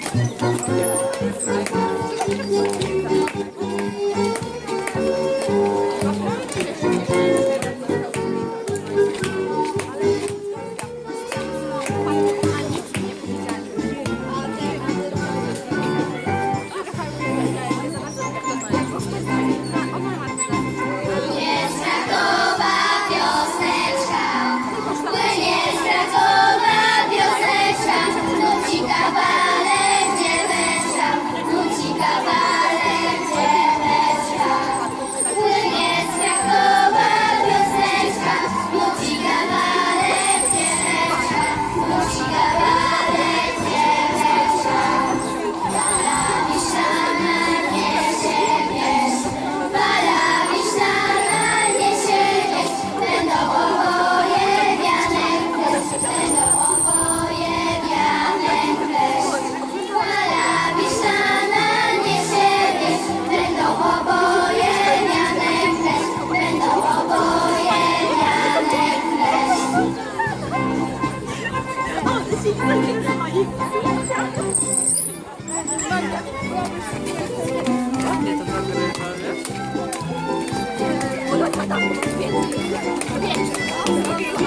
Thank you.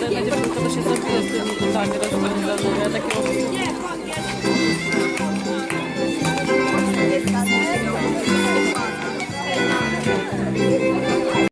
Będziemy to się zrobiło z tymi targami, które takie